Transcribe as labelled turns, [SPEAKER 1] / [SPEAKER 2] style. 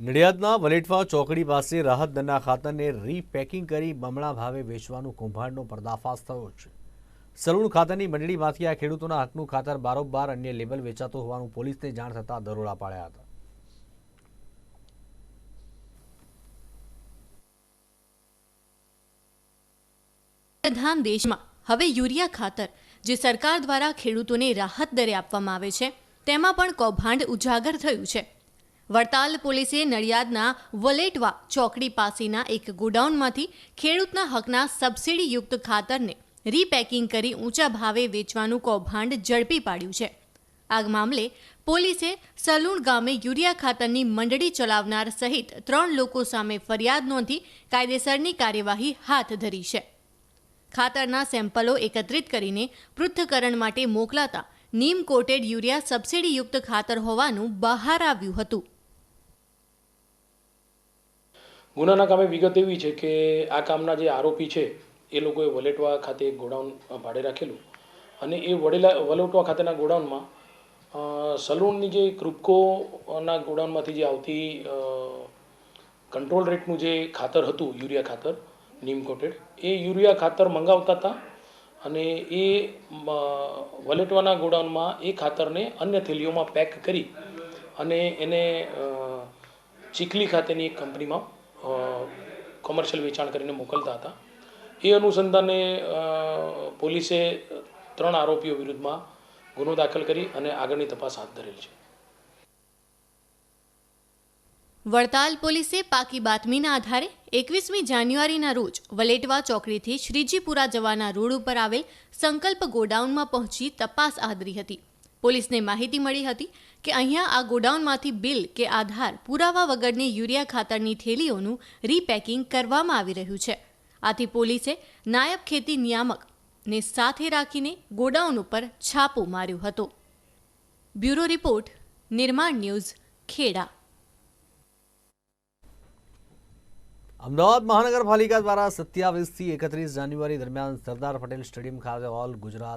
[SPEAKER 1] નડિયાદના વલેટવા ચોકડી પાસે રાહત દરના ખાતરને રીપેકિંગ કરી બમણા ભાવે વેચવાનું કૌભાંડનો પર્દાફાશ થયો છે. સલૂણ ખાતરની મંડળીમાંથી આ ખેડૂતોના હકનું ખાતર બારોબાર અન્ય લેબલ વેચાતું હોવાનું પોલીસને જાણ થતાં દરોડા પાડ્યા હતા.
[SPEAKER 2] પ્રધાન દેશમાં હવે યુરિયા ખાતર, જે સરકાર દ્વારા ખેડૂતોને રાહત દરે આપવામાં આવે છે, તેમાં પણ કૌભાંડ ઉજાગર થયું છે. વડતાલ પોલીસે નડિયાદના વલેટવા ચોકડી પાસેના એક ગોડાઉનમાંથી ખેડૂતના હકના સબસિડીયુક્ત ખાતરને રીપેકિંગ કરી ઊંચા ભાવે વેચવાનું કૌભાંડ ઝડપી પાડ્યું છે. આ મામલે પોલીસે સલૂણ ગામે યુરિયા ખાતરની મંડળી ચલાવનાર સહિત ત્રણ લોકો સામે ફરિયાદ નોંધી કાયદેસરની કાર્યવાહી હાથ ધરી છે. ખાતરના સેમ્પલો એકત્રિત કરીને પૃથ્થકરણ માટે મોકલાતા નીમ કોટેડ યુરિયા સબસિડીયુક્ત ખાતર હોવાનું બહાર આવ્યું હતું.
[SPEAKER 3] ગુનાના કામે વિગત એવી છે કે આ કામના જે આરોપી છે, એ લોકોએ વલેટવા ખાતે એક ગોડાઉન ભાડે રાખેલું. અને એ વડેલા, વલોટવા ખાતેના ગોડાઉનમાં સલૂનની જે ક્રુપકોના ગોડાઉનમાંથી જે આવતી કંટ્રોલ રેટનું જે ખાતર હતું, યુરિયા ખાતર, નીમ કોટેડ, એ યુરિયા ખાતર મંગાવતા હતા અને એ વલેટવાના ગોડાઉનમાં એ ખાતરને અન્ય થેલીઓમાં પેક કરી અને એને ચીખલી ખાતેની એક કંપનીમાં કોમર્શિયલ વેચાણ કરીને મોકલતા હતા. એ અનુસંધાને પોલીસે ત્રણ આરોપીઓ વિરુદ્ધમાં ગુનો દાખલ કરી અને આગળની તપાસ હાથ ધરેલ છે.
[SPEAKER 2] વડતાલ પોલીસે પાકી બાતમીના આધારે એકવીસમી જાન્યુઆરીના રોજ વલેટવા ચોકડીથી શ્રીજીપુરા જવાના રોડ ઉપર આવેલ સંકલ્પ ગોડાઉનમાં પહોંચી તપાસ આદરી હતી. પોલીસને માહિતી મળી હતી કે અહીંયા આ ગોડાઉનમાંથી બિલ કે આધાર પુરાવા વગરની યુરિયા ખાતરની થેલીઓનું રીપેકિંગ કરવામાં આવી રહ્યું છે. આથી પોલીસે નાયબ ખેતી નિયામક સાથે રાખીને ગોડાઉન ઉપર છાપો માર્યો હતો. Bureau report, Nirman news, Kheda.
[SPEAKER 1] Ahmedabad મહાનગરપાલિકા દ્વારા સત્યાવીસથી એકત્રીસ જાન્યુઆરી દરમિયાન સરદાર પટેલ સ્ટેડિયમ ખાતે ઓલ ગુજરાત